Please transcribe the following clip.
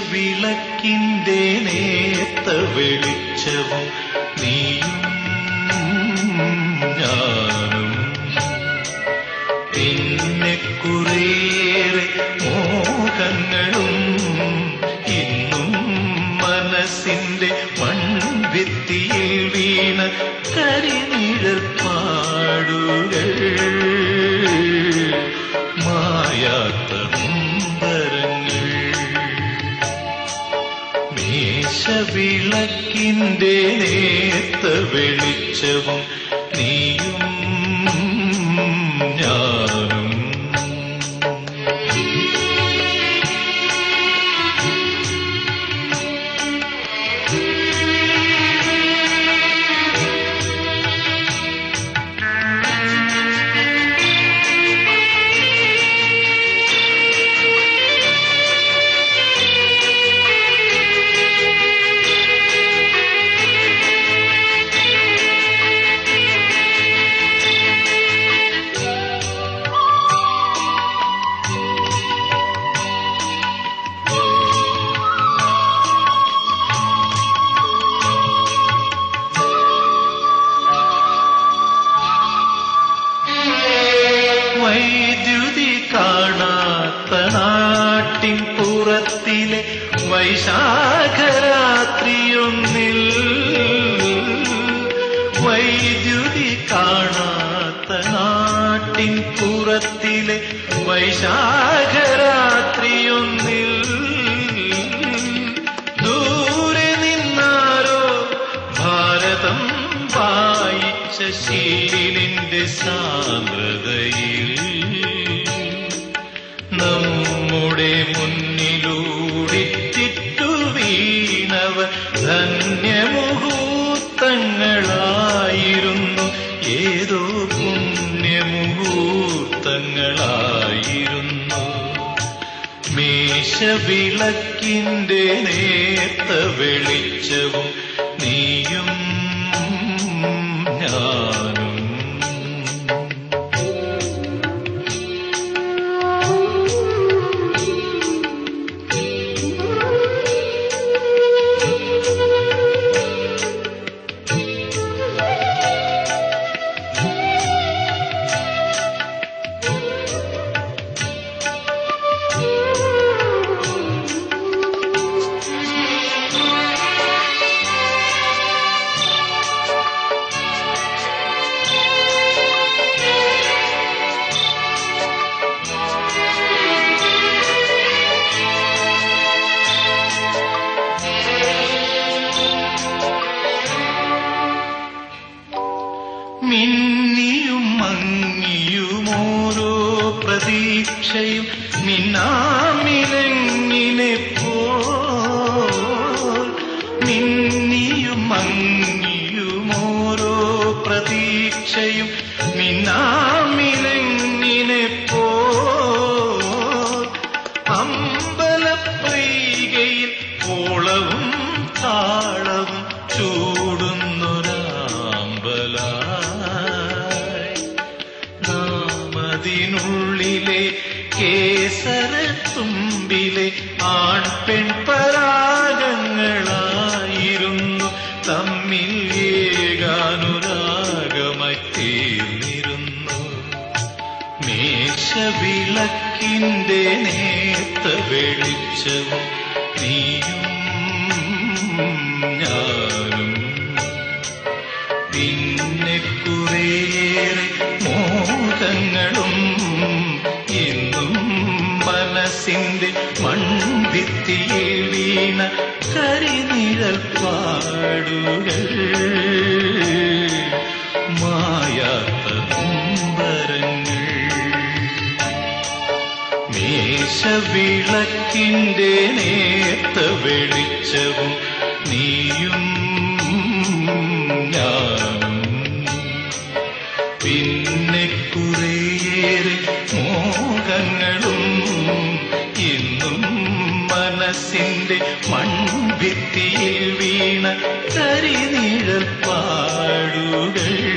മേശവിളക്കിന്റെ നേത്ത വെളിച്ചവും നീയും ഞാനും. പിന്നെ കുറേറെ മോഹങ്ങളും ഇന്നും മനസ്സിന്റെ മൺവിത്തിയിൽ വീണ കരിനിഴൽ പാടുകൾ മേശവിളക്കിന്റെ നേത്ത വെളിച്ചവും നീയും പുറത്തിലെ വൈശാഖരാത്രിയൊന്നിൽ വൈദ്യുതി കാണാത്ത നാട്ടിൻ പുറത്തിലെ വൈശാഖരാത്രിയൊന്നിൽ ദൂരെ നിന്നാരോ ഭാരതം വായിച്ച ശീലിന്റെ സാന്ദ്രതയിൽ മേശവിളക്കിന്റെ നേർത്ത വെളിച്ചവും നീയും നാമതിനുള്ളിലെ കേസരത്തുമ്പിലെ ആൺപെൺ പരാഗങ്ങളായിരുന്നു തമ്മിൽ ഏകാനുരാഗമായി തീർന്നിരുന്നു മേശവിളക്കിന്റെ നേർത്ത വെളിച്ചവും നീയും വീണ കരിനിഴൽ പാടുകൾ മായാത്ത നൊമ്പരങ്ങൾ മേശവിളക്കിന്റെ നേർത്ത വെളിച്ചവും നീയും ഞാനും. പിന്നെ കുറേയേറെ മനസ്സിന്റെ മൺവിത്തിയിൽ വീണ കരിനീഴൽ പാടുകൾ.